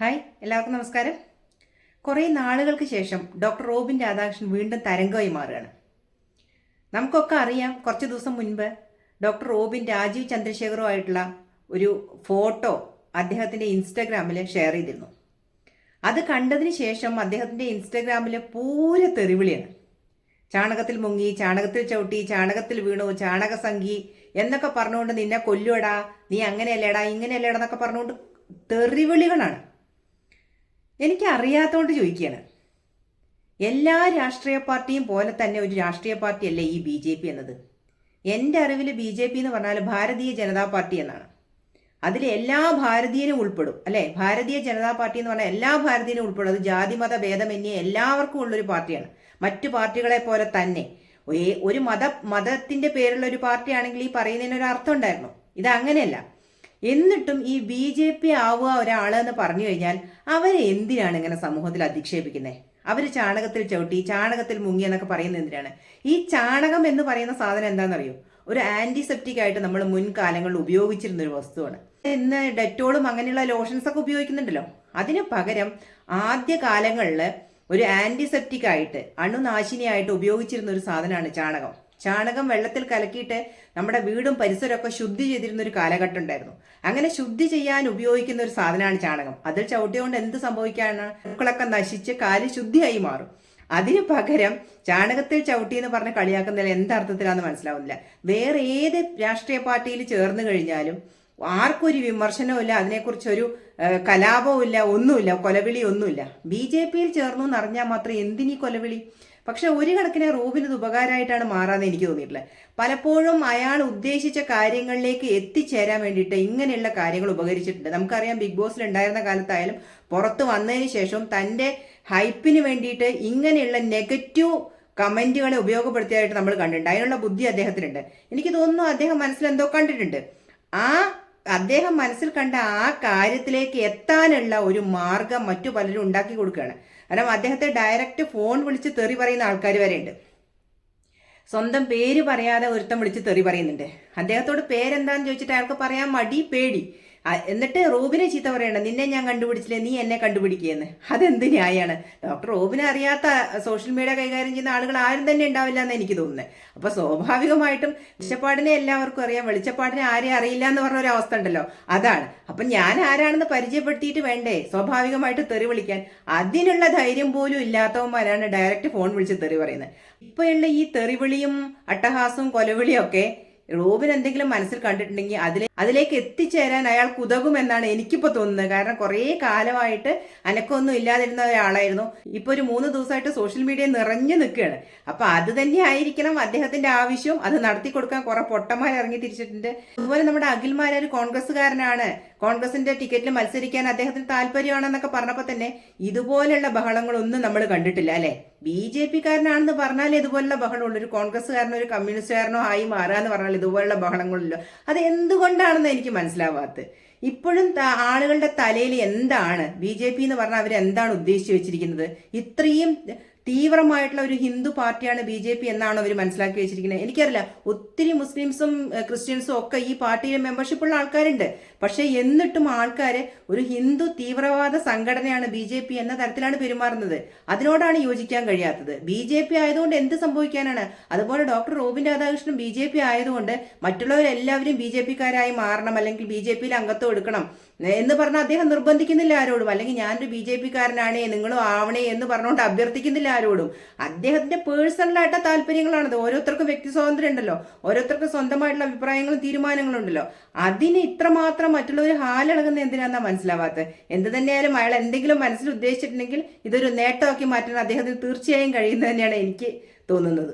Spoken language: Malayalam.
ഹായ് എല്ലാവർക്കും നമസ്കാരം. കുറേ നാളുകൾക്ക് ശേഷം ഡോക്ടർ റോബിൻ രാധാകൃഷ്ണൻ വീണ്ടും തരംഗമായി മാറുകയാണ്. നമുക്കൊക്കെ അറിയാം കുറച്ച് ദിവസം മുൻപ് ഡോക്ടർ റോബിൻ രാജീവ് ചന്ദ്രശേഖറുമായിട്ടുള്ള ഒരു ഫോട്ടോ അദ്ദേഹത്തിന്റെ ഇൻസ്റ്റഗ്രാമിൽ ഷെയർ ചെയ്തിരുന്നു. അത് കണ്ടതിന് ശേഷം അദ്ദേഹത്തിന്റെ ഇൻസ്റ്റഗ്രാമിൽ പൂര തെറിവിളിയാണ്. ചാണകത്തിൽ മുങ്ങി ചാണകത്തിൽ ചവിട്ടി ചാണകത്തിൽ വീണു ചാണകസംഖി എന്നൊക്കെ പറഞ്ഞുകൊണ്ട് നിന്നെ കൊല്ലുവടാ നീ അങ്ങനെയല്ലേടാ ഇങ്ങനെയല്ലേടാ എന്നൊക്കെ പറഞ്ഞുകൊണ്ട് തെറിവിളികളാണ്. എനിക്ക് അറിയാത്തതുകൊണ്ട് ചോദിക്കുകയാണ് എല്ലാ രാഷ്ട്രീയ പാർട്ടിയും പോലെ തന്നെ ഒരു രാഷ്ട്രീയ പാർട്ടിയല്ലേ ഈ ബി ജെ പി എന്നത്? എന്റെ അറിവിൽ ബി ജെ പി എന്ന് പറഞ്ഞാൽ ഭാരതീയ ജനതാ പാർട്ടി എന്നാണ്. അതിൽ എല്ലാ ഭാരതീയനും ഉൾപ്പെടും അല്ലേ? ഭാരതീയ ജനതാ പാർട്ടി എന്ന് പറഞ്ഞാൽ എല്ലാ ഭാരതീയനും ഉൾപ്പെടും. അത് ജാതി ജാതിമത ഭേദമന്യേ എല്ലാവർക്കും ഉള്ളൊരു പാർട്ടിയാണ്. മറ്റു പാർട്ടികളെ പോലെ തന്നെ. ഒരു മത മതത്തിന്റെ പേരുള്ള ഒരു പാർട്ടിയാണെങ്കിൽ ഈ പറയുന്നതിന് ഒരു അർത്ഥം ഉണ്ടായിരുന്നു. ഇത് അങ്ങനെയല്ല എന്നിട്ടും ഈ ബി ജെ പി ആവുക ഒരാൾ എന്ന് പറഞ്ഞു കഴിഞ്ഞാൽ അവരെ എന്തിനാണ് ഇങ്ങനെ സമൂഹത്തിൽ അധിക്ഷേപിക്കുന്നത് അവർ ചാണകത്തിൽ ചവിട്ടി ചാണകത്തിൽ മുങ്ങി എന്നൊക്കെ പറയുന്നത് എന്തിനാണ്? ഈ ചാണകം എന്ന് പറയുന്ന സാധനം എന്താണെന്നറിയോ? ഒരു ആന്റിസെപ്റ്റിക് ആയിട്ട് നമ്മൾ മുൻകാലങ്ങളിൽ ഉപയോഗിച്ചിരുന്ന ഒരു വസ്തുവാണ്. ഇന്ന് ഡെറ്റോളും അങ്ങനെയുള്ള ലോഷൻസ് ഒക്കെ ഉപയോഗിക്കുന്നുണ്ടല്ലോ. അതിന് പകരം ആദ്യ കാലങ്ങളിൽ ഒരു ആന്റിസെപ്റ്റിക് ആയിട്ട് അണുനാശിനിയായിട്ട് ഉപയോഗിച്ചിരുന്ന ഒരു സാധനമാണ് ചാണകം. ചാണകം വെള്ളത്തിൽ കലക്കിയിട്ട് നമ്മുടെ വീടും പരിസരമൊക്കെ ശുദ്ധി ചെയ്തിരുന്ന ഒരു കാലഘട്ടം ഉണ്ടായിരുന്നു അങ്ങനെ ശുദ്ധി ചെയ്യാൻ ഉപയോഗിക്കുന്ന ഒരു സാധനമാണ് ചാണകം. അതിൽ ചവിട്ടിയോണ്ട് എന്ത് സംഭവിക്കാനാണ്? പൂക്കളൊക്കെ നശിച്ച് കാൽ ശുദ്ധിയായി മാറും. അതിന് പകരം ചാണകത്തിൽ ചവിട്ടി എന്ന് പറഞ്ഞ് കളിയാക്കുന്നതിൽ എന്തർത്ഥത്തിലാണെന്ന് മനസ്സിലാവുന്നില്ല. വേറെ ഏത് രാഷ്ട്രീയ പാർട്ടിയിൽ ചേർന്ന് കഴിഞ്ഞാലും ആർക്കും ഒരു വിമർശനവും ഇല്ല അതിനെക്കുറിച്ചൊരു ഏഹ്, കലാപവും ഇല്ല ഒന്നുമില്ല കൊലവിളി ഒന്നുമില്ല ബി ജെ പിയിൽ ചേർന്നു എന്ന് അറിഞ്ഞാൽ മാത്രം എന്തിനീ കൊലവിളി? പക്ഷെ ഒരു കണക്കിന് റൂബിന് ഇത് ഉപകാരമായിട്ടാണ് മാറാന്ന് എനിക്ക് തോന്നിയിട്ടുള്ളത്. പലപ്പോഴും അയാൾ ഉദ്ദേശിച്ച കാര്യങ്ങളിലേക്ക് എത്തിച്ചേരാൻ വേണ്ടിയിട്ട് ഇങ്ങനെയുള്ള കാര്യങ്ങൾ ഉപകരിച്ചിട്ടുണ്ട്. നമുക്കറിയാം ബിഗ് ബോസിൽ ഉണ്ടായിരുന്ന കാലത്തായാലും പുറത്ത് വന്നതിന് ശേഷം തന്റെ ഹൈപ്പിന് വേണ്ടിയിട്ട് ഇങ്ങനെയുള്ള നെഗറ്റീവ് കമന്റുകളെ ഉപയോഗപ്പെടുത്തിയതായിട്ട് നമ്മൾ കണ്ടിട്ടുണ്ട്. അതിനുള്ള ബുദ്ധി അദ്ദേഹത്തിനുണ്ട്. എനിക്ക് തോന്നുന്നു അദ്ദേഹം മനസ്സിൽ എന്തോ കണ്ടിട്ടുണ്ട്. ആ അദ്ദേഹം മനസ്സിൽ കണ്ട ആ കാര്യത്തിലേക്ക് എത്താനുള്ള ഒരു മാർഗം മറ്റു പലരും ഉണ്ടാക്കി കൊടുക്കുകയാണ്. കാരണം അദ്ദേഹത്തെ ഡയറക്റ്റ് ഫോൺ വിളിച്ച് തെറി പറയുന്ന ആൾക്കാർ വരെ ഉണ്ട് സ്വന്തം പേര് പറയാതെ ഒരുത്തം വിളിച്ച് തെറി പറയുന്നുണ്ട്. അദ്ദേഹത്തോട് പേരെന്താന്ന് ചോദിച്ചിട്ട് അയാൾക്ക് പറയാൻ മടി പേടി. എന്നിട്ട് റോബിനെ ചീത്ത പറയണം നിന്നെ ഞാൻ കണ്ടുപിടിച്ചില്ലേ? നീ എന്നെ കണ്ടുപിടിക്കുകയെന്ന് അതെന്ത് ന്യായമാണ് ഡോക്ടർ റോബിനെ അറിയാത്ത സോഷ്യൽ മീഡിയ കൈകാര്യം ചെയ്യുന്ന ആളുകൾ ആരും തന്നെ ഉണ്ടാവില്ല എന്ന് എനിക്ക് തോന്നുന്നത് അപ്പൊ സ്വാഭാവികമായിട്ടും വെളിച്ചപ്പാടിനെ എല്ലാവർക്കും അറിയാം. വെളിച്ചപ്പാടിനെ ആരെയും അറിയില്ല എന്ന് പറഞ്ഞ ഒരു അവസ്ഥ ഉണ്ടല്ലോ. അതാണ്. അപ്പൊ ഞാൻ ആരാണെന്ന് പരിചയപ്പെടുത്തിയിട്ട് വേണ്ടേ? സ്വാഭാവികമായിട്ട് തെറി വിളിക്കാൻ. അതിനുള്ള ധൈര്യം പോലും ഇല്ലാത്തവന്മാരാണ് ഡയറക്റ്റ് ഫോൺ വിളിച്ച് തെറി പറയുന്നത്. ഇപ്പോഴുള്ള ഈ തെറിവിളിയും അട്ടഹാസവും കൊലവിളിയും ഒക്കെ റോബിൻ എന്തെങ്കിലും മനസ്സിൽ കണ്ടിട്ടുണ്ടെങ്കിൽ അതിലെ അതിലേക്ക് എത്തിച്ചേരാൻ അയാൾക്ക് ഉതകുമെന്നാണ് എനിക്കിപ്പോൾ തോന്നുന്നത്. കാരണം കുറേ കാലമായിട്ട് അനക്കൊന്നും ഇല്ലാതിരുന്ന ഒരാളായിരുന്നു. ഇപ്പോൾ ഒരു മൂന്ന് ദിവസമായിട്ട് സോഷ്യൽ മീഡിയ നിറഞ്ഞു നിൽക്കുകയാണ്. അപ്പോൾ അത് തന്നെ ആയിരിക്കണം അദ്ദേഹത്തിന്റെ ആവശ്യം. അത് നടത്തി കൊടുക്കാൻ കുറെ പൊട്ടന്മാർ ഇറങ്ങി തിരിച്ചിട്ടുണ്ട്. അതുപോലെ നമ്മുടെ അഖിൽമാർ ഒരു കോൺഗ്രസ്സുകാരനാണ്. കോൺഗ്രസിന്റെ ടിക്കറ്റിൽ മത്സരിക്കാൻ അദ്ദേഹത്തിന് താല്പര്യമാണെന്നൊക്കെ പറഞ്ഞപ്പോൾ തന്നെ ഇതുപോലെയുള്ള ബഹളങ്ങളൊന്നും നമ്മൾ കണ്ടിട്ടില്ല അല്ലെ? ബി ജെ പി കാരനാണെന്ന് പറഞ്ഞാൽ ഇതുപോലുള്ള ബഹളമുള്ളൂ. ഒരു കോൺഗ്രസ്സുകാരനോ ഒരു കമ്മ്യൂണിസ്റ്റുകാരനോ ആയി മാറാന്ന് പറഞ്ഞാൽ ഇതുപോലുള്ള ബഹളങ്ങളില്ലോ അത് എന്തുകൊണ്ടാണെന്ന് എനിക്ക് മനസ്സിലാവാത്തത്. ഇപ്പോഴും ആളുകളുടെ തലയിൽ എന്താണ് ബി ജെ പി എന്ന് പറഞ്ഞാൽ അവരെന്താണ് ഉദ്ദേശിച്ചു വെച്ചിരിക്കുന്നത്? ഇത്രയും തീവ്രമായിട്ടുള്ള ഒരു ഹിന്ദു പാർട്ടിയാണ് ബി ജെ പി എന്നാണ് അവർ മനസ്സിലാക്കി വെച്ചിരിക്കുന്നത്. എനിക്കറിയില്ല ഒത്തിരി മുസ്ലിംസും ക്രിസ്ത്യൻസും ഒക്കെ ഈ പാർട്ടിയിൽ മെമ്പർഷിപ്പ് ഉള്ള ആൾക്കാരുണ്ട്. പക്ഷേ എന്നിട്ടും ആൾക്കാർ ഒരു ഹിന്ദു തീവ്രവാദ സംഘടനയാണ് ബി ജെ പി എന്ന തരത്തിലാണ് പെരുമാറുന്നത്. അതിനോടാണ് യോജിക്കാൻ കഴിയാത്തത്. ബി ജെ പി ആയതുകൊണ്ട് എന്ത് സംഭവിക്കാനാണ്? അതുപോലെ doctor Robin Radhakrishnan B J P ആയതുകൊണ്ട് മറ്റുള്ളവരെല്ലാവരും ബി ജെ പിക്കാരായി മാറണം അല്ലെങ്കിൽ ബി ജെ പിയിൽ അംഗത്വം എടുക്കണം എന്ന് പറഞ്ഞാൽ അദ്ദേഹം നിർബന്ധിക്കുന്നില്ല ആരോടും. അല്ലെങ്കിൽ ഞാനൊരു ബി ജെ പിക്കാരനാണേ നിങ്ങളും ആവണേ എന്ന് പറഞ്ഞുകൊണ്ട് അഭ്യർത്ഥിക്കുന്നില്ല ആരോടും അദ്ദേഹത്തിന്റെ പേഴ്സണലായിട്ട് താല്പര്യങ്ങളാണത്. ഓരോരുത്തർക്കും വ്യക്തി സ്വാതന്ത്ര്യം ഉണ്ടല്ലോ ഓരോരുത്തർക്കും സ്വന്തമായിട്ടുള്ള അഭിപ്രായങ്ങളും തീരുമാനങ്ങളും ഉണ്ടല്ലോ അതിന് ഇത്രമാത്രം മറ്റുള്ളവർ ഹാലിളകുന്ന എന്തിനാന്നാ മനസ്സിലാവാത്തത്? എന്ത് തന്നെയായാലും അയാൾ എന്തെങ്കിലും മനസ്സിൽ ഉദ്ദേശിച്ചിട്ടുണ്ടെങ്കിൽ ഇതൊരു നേട്ടമാക്കി മാറ്റാൻ അദ്ദേഹത്തിന് തീർച്ചയായും കഴിയുന്നത് തന്നെയാണ് എനിക്ക് തോന്നുന്നത്.